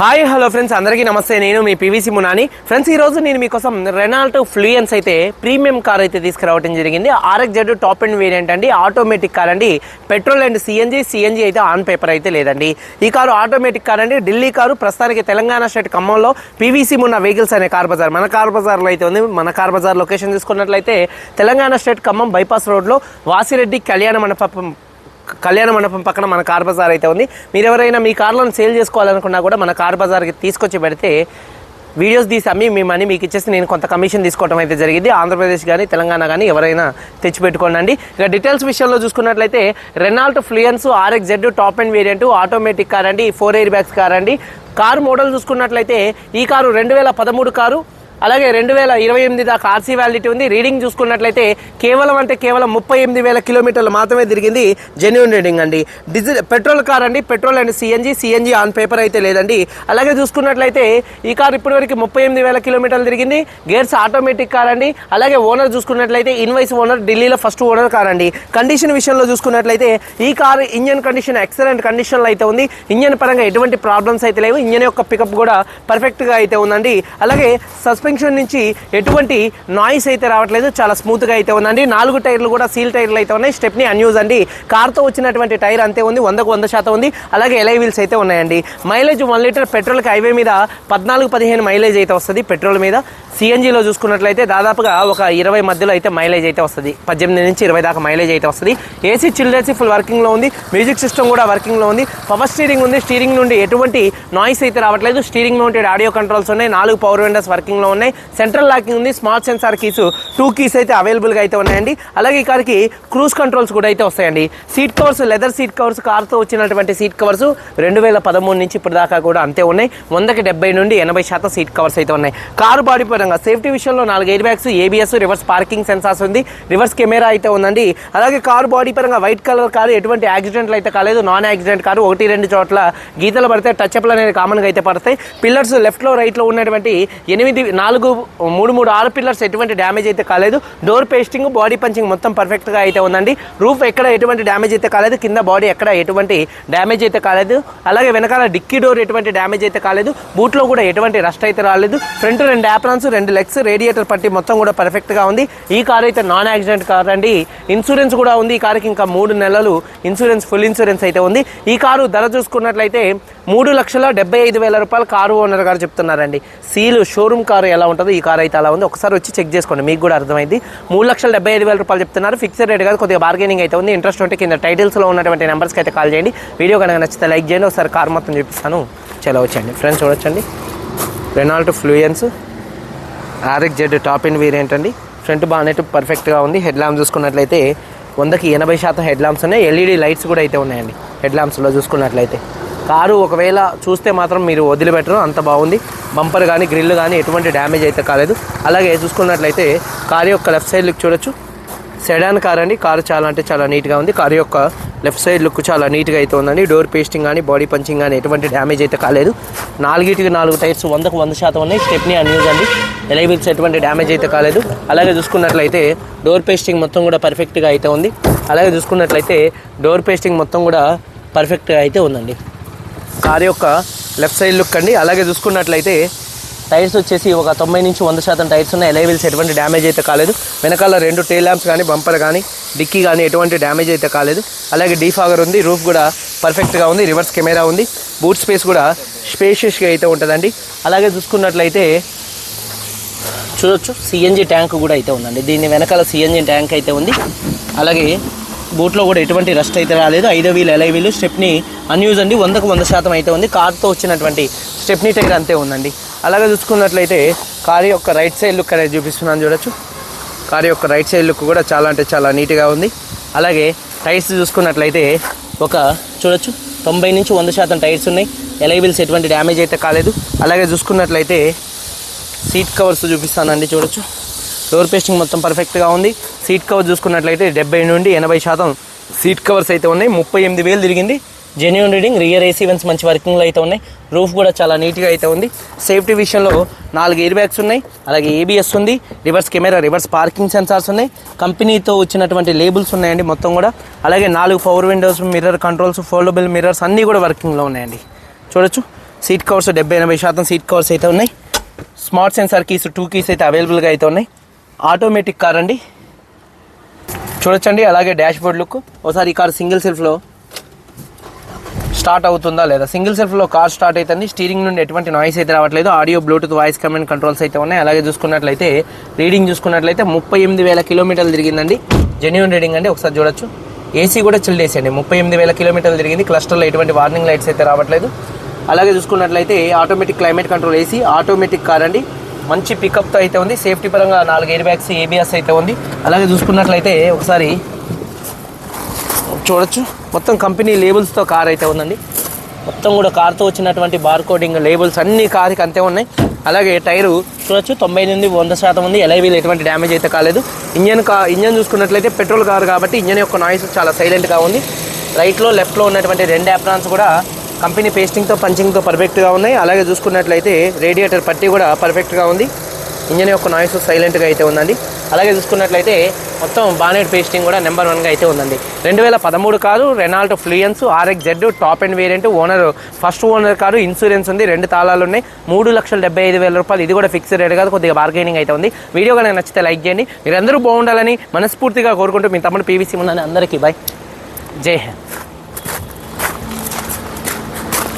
Hi hello friends అందరికీ నమస్తే. నేను మీ పీవీసీ మునాని. ఫ్రెండ్స్ ఈ రోజు నేను మీకోసం రెనాల్టో ఫ్లూయన్స్ అయితే ప్రీమియం కార్ అయితే తీసుకురావడం జరిగింది. RX Z top end. Variant అండి. ఆటోమేటిక్ కార్ అండి పెట్రోల్ అండ్ సిఎన్జి సిఎన్జి అయితే ఆన్ పేపర్ అయితే లేదండి. ఈ కారు ఆటోమేటిక్ కార్ అండి. ఢిల్లీ కారు ప్రస్తుతానికి తెలంగాణ స్టేట్ ఖమ్మంలో పీవీసీ మున్న వెహికల్స్ అనే కార్ బజార్. మన కార్ బజార్లో అయితే ఉంది. మన కార్ బజార్ లొకేషన్ తీసుకున్నట్లయితే తెలంగాణ స్టేట్ ఖమ్మం బైపాస్ రోడ్లో వాసిరెడ్డి కళ్యాణ మండపం కళ్యాణ మండపం పక్కన మన కార్ బజార్ అయితే ఉంది. మీరు ఎవరైనా మీ కార్లను సేల్ చేసుకోవాలనుకున్నా కూడా మన కార్ బజార్కి తీసుకొచ్చి పెడితే వీడియోస్ తీసి అమ్మి మీ మనీ మీకు ఇచ్చేసి నేను కొంత కమిషన్ తీసుకోవడం అయితే జరిగింది. ఆంధ్రప్రదేశ్ కానీ తెలంగాణ కానీ ఎవరైనా తెచ్చిపెట్టుకోండి ఇక డీటెయిల్స్ విషయంలో చూసుకున్నట్లయితే Renault Fluence RX Z top end variant automatic car అండి ఫోర్ ఎయిర్ బ్యాగ్స్ కార్ అండి. కారు మోడల్ చూసుకున్నట్లయితే ఈ కారు రెండు వేల పదమూడు కారు అలాగే రెండు వేల ఇరవై ఎనిమిది దాకా ఆర్సీ వ్యాలిడిటీ ఉంది. రీడింగ్ చూసుకున్నట్లయితే కేవలం అంటే కేవలం ముప్పై ఎనిమిది వేల కిలోమీటర్లు మాత్రమే తిరిగింది జెన్యున్ రీడింగ్ అండి. డీజిల్ పెట్రోల్ కార్ అండి. Petrol and CNG CNG on paper అయితే లేదండి. అలాగే చూసుకున్నట్లయితే ఈ కార్ ఇప్పటివరకు ముప్పై ఎనిమిది వేల కిలోమీటర్లు తిరిగింది. గేర్స్ ఆటోమేటిక్ కార్ అండి. అలాగే ఓనర్ చూసుకున్నట్లయితే ఇన్వైస్ ఓనర్ ఢిల్లీలో ఫస్ట్ ఓనర్ కార్ అండి. కండిషన్ విషయంలో చూసుకున్నట్లయితే ఈ కార్ ఇంజన్ కండిషన్ ఎక్సలెంట్ కండిషన్లో అయితే ఉంది. ఇంజన్ పరంగా ఎటువంటి ప్రాబ్లమ్స్ అయితే లేవు. ఇంజన్ యొక్క పికప్ కూడా పర్ఫెక్ట్గా అయితే ఉందండి. అలాగే సస్పెన్షన్ నుంచి ఎటువంటి నాయిస్ అయితే రావట్లేదు. చాలా స్మూత్గా అయితే ఉందండి. నాలుగు టైర్లు కూడా సీల్ టైర్లు అయితే ఉన్నాయి. స్టెప్ని అన్యూజ్ అండి. కార్తో వచ్చినటువంటి టైర్ అంతే ఉంది. వందకు వంద శాతం ఉంది. అలాగే ఎలై వీల్స్ అయితే ఉన్నాయండి. మైలేజ్ వన్ లీటర్ పెట్రోల్కి హైవే మీద పద్నాలుగు పదిహేను మైలేజ్ అయితే వస్తుంది. పెట్రోల్ మీద సిఎన్జిలో చూసుకున్నట్లయితే దాదాపుగా ఒక ఇరవై మధ్యలో అయితే మైలేజ్ అయితే వస్తుంది. పద్దెనిమిది నుంచి ఇరవై దాకా మైలేజ్ అయితే వస్తుంది. ఏసీ చిల్డ్రన్స్ ఫుల్ వర్కింగ్లో ఉంది. మ్యూజిక్ సిస్టమ్ కూడా వర్కింగ్లో ఉంది. పవర్ స్టీరింగ్ ఉంది. స్టీరింగ్ నుండి ఎటువంటి నాయిస్ అయితే రావట్లేదు. స్టీరింగ్ మౌంటెడ్ ఆడియో కంట్రోల్స్ ఉన్నాయి. నాలుగు పవర్ విండోస్ వర్కింగ్లో ఉన్నాయి. సెంట్రల్ లాకింగ్ ఉంది. Smart sensor keys two keys అయితే అవైలబుల్గా అయితే ఉన్నాయండి. అలాగే ఈ కార్కి క్రూజ్ కంట్రోల్స్ కూడా అయితే వస్తాయండి. Seat covers leather seat covers కార్తో వచ్చినటువంటి సీట్ కవర్స్ రెండు వేల పదమూడు నుంచి ఇప్పుడు దాకా కూడా అంతే ఉన్నాయి. వందకి డెబ్బై నుండి ఎనభై శాతం సీట్ కవర్స్ అయితే ఉన్నాయి. కారు బాడీ పరంగా సేఫ్టీ విషయంలో నాలుగు air bags ABS reverse parking sensors ఉంది. రివర్స్ కెమెరా అయితే ఉందండి. అలాగే కారు బాడీ పరంగా వైట్ కలర్ కారు ఎటువంటి యాక్సిడెంట్లు అయితే కాలేదు. నాన్ యాక్సిడెంట్ కారు ఒకటి రెండు చోట్ల గీతలు పడితే టచ్ అప్లు అనేది కామన్గా అయితే పడతాయి. పిల్లర్స్ లెఫ్ట్లో రైట్లో ఉన్నటువంటి ఎనిమిది నాలుగు మూడు మూడు ఆరు పిల్లర్స్ ఎటువంటి డ్యామేజ్ అయితే కాలేదు. డోర్ పేస్టింగ్ బాడీ పంచింగ్ మొత్తం పర్ఫెక్ట్గా అయితే ఉందండి. రూఫ్ ఎక్కడ ఎటువంటి డ్యామేజ్ అయితే కాలేదు. కింద బాడీ ఎక్కడ ఎటువంటి డ్యామేజ్ అయితే కాలేదు. అలాగే వెనకాల డిక్కీ డోర్ ఎటువంటి డ్యామేజ్ అయితే కాలేదు. బూట్లో కూడా ఎటువంటి రస్ట్ అయితే రాలేదు. ఫ్రంట్ రెండు యాప్రాన్స్ రెండు లెగ్స్ రేడియేటర్ పట్టి మొత్తం కూడా పర్ఫెక్ట్గా ఉంది. ఈ కార్ అయితే నాన్ యాక్సిడెంట్ కార్ అండి. ఇన్సూరెన్స్ కూడా ఉంది. ఈ కార్కి ఇంకా మూడు నెలలు ఇన్సూరెన్స్ ఫుల్ ఇన్సూరెన్స్ అయితే ఉంది. ఈ కారు ధర చూసుకున్నట్లయితే మూడు లక్షల డెబ్బై ఐదు వేల రూపాయలు కారు ఓనర్ గారు చెప్తున్నారండి. సీలు షోరూమ్ కారు ఎలా ఉంటుందో? ఈ కార్ అయితే అలా ఉంది. ఒకసారి వచ్చి చెక్ చేసుకోండి. మీకు కూడా అర్థమైంది. మూడు లక్షల డెబ్బై ఐదు వేల రూపాయలు చెప్తున్నారు. ఫిక్స్డ్ రేట్ కాదు కొద్దిగా బార్గెనింగ్ అయితే ఉంది. ఇంట్రెస్ట్ ఉంటే కింద టైటిల్స్లో ఉన్నటువంటి నెంబర్స్కి అయితే కాల్ చేయండి. వీడియో కనుక నచ్చితే లైక్ చేయండి. ఒకసారి కార్ మొత్తం చూపిస్తాను. చలో వచ్చండి ఫ్రెండ్స్ చూడొచ్చండి. Renault Fluence RX Z top in variant అండి ఫ్రంట్ బానెట్ పర్ఫెక్ట్గా ఉంది. హెడ్ ల్యాంప్ చూసుకున్నట్లయితే వందకి ఎనభై శాతం హెడ్ ల్యాంప్స్ ఉన్నాయి ఎల్ఈడి లైట్స్ కూడా అయితే ఉన్నాయండి హెడ్ ల్యాంప్స్లో చూసుకున్నట్లయితే. కారు ఒకవేళ చూస్తే మాత్రం మీరు వదిలిపెట్టరు. అంత బాగుంది. బంపర్ కానీ గ్రిల్ కానీ ఎటువంటి డ్యామేజ్ అయితే కాలేదు. అలాగే చూసుకున్నట్లయితే కారు యొక్క లెఫ్ట్ సైడ్ లుక్ చూడొచ్చు. సెడాన్ కార్ అండి. కారు చాలా అంటే చాలా నీట్గా ఉంది. కారు యొక్క లెఫ్ట్ సైడ్ లుక్ చాలా నీట్గా అయితే ఉందండి. డోర్ పేస్టింగ్ కానీ బాడీ పంచింగ్ కానీ ఎటువంటి డ్యామేజ్ అయితే కాలేదు. నాలుగిటికి నాలుగు టైర్స్ వందకు వంద శాతం ఉన్నాయి. స్టెప్ని అన్యూజ్ అండి. ఎలైబిల్స్ ఎటువంటి డ్యామేజ్ అయితే కాలేదు. అలాగే చూసుకున్నట్లయితే డోర్ పేస్టింగ్ మొత్తం కూడా పర్ఫెక్ట్గా అయితే ఉంది. అలాగే చూసుకున్నట్లయితే డోర్ పేస్టింగ్ మొత్తం కూడా పర్ఫెక్ట్గా అయితే ఉందండి. కారు యొక్క లెఫ్ట్ సైడ్ లుక్ అండి. అలాగే చూసుకున్నట్లయితే టైర్స్ వచ్చేసి ఒక తొంభై నుంచి వంద శాతం టైర్స్ ఉన్నాయి. ఎలైవిల్స్ ఎటువంటి డ్యామేజ్ అయితే కాలేదు. వెనకాల రెండు టైల్ ల్యాంప్స్ కానీ బంపర్ కానీ డిక్కీ కానీ ఎటువంటి డ్యామేజ్ అయితే కాలేదు. అలాగే డీఫాగర్ ఉంది. రూఫ్ కూడా పర్ఫెక్ట్గా ఉంది. రివర్స్ కెమెరా ఉంది. బూట్ స్పేస్ కూడా స్పేషియస్గా అయితే ఉంటుందండి. అలాగే చూసుకున్నట్లయితే చూడొచ్చు. సిఎన్జి ట్యాంక్ కూడా అయితే ఉందండి. దీని వెనకాల సిఎన్జి ట్యాంక్ అయితే ఉంది. అలాగే బూట్లో కూడా ఎటువంటి రస్ట్ అయితే రాలేదు. ఐదో వీలు ఎలై వీలు స్టెప్ని అన్యూజ్ అండి వందకు వంద శాతం అయితే ఉంది. కార్తో వచ్చినటువంటి స్టెప్నీ టైర్ అంతే ఉందండి. అలాగే చూసుకున్నట్లయితే కార్ యొక్క రైట్ సైడ్ లుక్ అనేది చూపిస్తున్నాను చూడొచ్చు. కార్ యొక్క రైట్ సైడ్ లుక్ కూడా చాలా అంటే చాలా నీట్గా ఉంది. అలాగే టైర్స్ చూసుకున్నట్లయితే ఒక చూడొచ్చు తొంభై నుంచి వంద శాతం టైర్స్ ఉన్నాయి. ఎలైబిల్స్ ఎటువంటి డ్యామేజ్ అయితే కాలేదు. అలాగే చూసుకున్నట్లయితే సీట్ కవర్స్ చూపిస్తానండి చూడొచ్చు. డోర్ పేస్టింగ్ మొత్తం పర్ఫెక్ట్గా ఉంది. సీట్ కవర్ చూసుకున్నట్లయితే డెబ్బై నుండి ఎనభై శాతం సీట్ కవర్స్ అయితే ఉన్నాయి. ముప్పై ఎనిమిది వేలు తిరిగింది. Genuine reading rear AC vents మంచి వర్కింగ్లో అయితే ఉన్నాయి. రూఫ్ కూడా చాలా నీట్గా అయితే ఉంది. సేఫ్టీ విషయంలో నాలుగు ఎయిర్ బ్యాగ్స్ ఉన్నాయి. అలాగే ఏబిఎస్ ఉంది. Reverse camera reverse parking sensors ఉన్నాయి. కంపెనీతో వచ్చినటువంటి లేబుల్స్ ఉన్నాయండి మొత్తం కూడా. అలాగే నాలుగు power windows mirror controls foldable mirrors అన్నీ కూడా వర్కింగ్లో ఉన్నాయండి. చూడొచ్చు. సీట్ కవర్స్ డెబ్బై ఎనభై శాతం సీట్ కవర్స్ అయితే ఉన్నాయి. Smart sensor keys two keys అయితే అవైలబుల్గా అయితే ఉన్నాయి. ఆటోమేటిక్ కార్ అండి. చూడొచ్చండి. అలాగే డాష్ బోర్డ్ లుక్ ఒకసారి ఈ కార్ సింగిల్ సెల్ఫ్లో స్టార్ట్ అవుతుందా లేదా? సింగిల్ సెల్ఫ్లో కార్ స్టార్ట్ అవుతుంది స్టీరింగ్ నుండి ఎటువంటి నాయిస్ అయితే రావట్లేదు. Audio bluetooth voice command controls అయితే ఉన్నాయి. అలాగే చూసుకున్నట్లయితే రీడింగ్ చూసుకున్నట్లయితే ముప్పై ఎనిమిది వేల కిలోమీటర్లు తిరిగిందండి. జెన్యున్ రీడింగ్ అండి. ఒకసారి చూడొచ్చు. ఏసీ కూడా చిల్డ్ ఏసీ అండి. ముప్పై ఎనిమిది వేల కిలోమీటర్లు తిరిగింది. క్లస్టర్లో ఎటువంటి వార్నింగ్ లైట్స్ అయితే రావట్లేదు. అలాగే చూసుకున్నట్లయితే automatic climate control AC automatic car అండి. మంచి పికప్తో అయితే ఉంది. సేఫ్టీ పరంగా నాలుగు ఎయిర్ బ్యాగ్స్ ఏబిఎస్ అయితే ఉంది. అలాగే చూసుకున్నట్లయితే ఒకసారి చూడొచ్చు. మొత్తం కంపెనీ లేబుల్స్తో కార్ అయితే ఉందండి. మొత్తం కూడా కార్తో వచ్చినటువంటి బార్ కోడింగ్ లేబుల్స్ అన్ని కార్కి అంతే ఉన్నాయి. అలాగే టైరు చూడొచ్చు. తొంభై ఎనిమిది వంద శాతం ఉంది. ఎలైవీలు ఎటువంటి డ్యామేజ్ అయితే కాలేదు. ఇంజన్ కా ఇంజన్ చూసుకున్నట్లయితే పెట్రోల్ కారు కాబట్టి ఇంజన్ యొక్క నాయిస్ చాలా సైలెంట్గా ఉంది. రైట్లో లెఫ్ట్లో ఉన్నటువంటి రెండు యాప్రాన్స్ కూడా కంపెనీ పేస్టింగ్తో పంచింగ్తో పర్ఫెక్ట్గా ఉన్నాయి. అలాగే చూసుకున్నట్లయితే రేడియేటర్ పట్టి కూడా పర్ఫెక్ట్గా ఉంది. ఇంజన్ యొక్క నాయిస్ సైలెంట్గా అయితే ఉందండి. అలాగే చూసుకున్నట్లయితే మొత్తం బానెట్ పేస్టింగ్ కూడా నెంబర్ వన్గా అయితే ఉందండి. రెండు వేల పదమూడు car Renault Fluence RX Z top and variant owner first owner car insurance ఉంది రెండు తాళాలు ఉన్నాయి. మూడు లక్షల డెబ్బై ఐదు వేల రూపాయలు. ఇది కూడా ఫిక్స్డ్ రేట్ కాదు కొద్దిగా బార్గెనింగ్ అయితే ఉంది. వీడియో కానీ నచ్చితే లైక్ చేయండి. మీరందరూ బాగుండాలని మనస్ఫూర్తిగా కోరుకుంటూ మీ తమ్ముడు పీవీసీ ఉందని అందరికీ బాయ్ జై హింద్.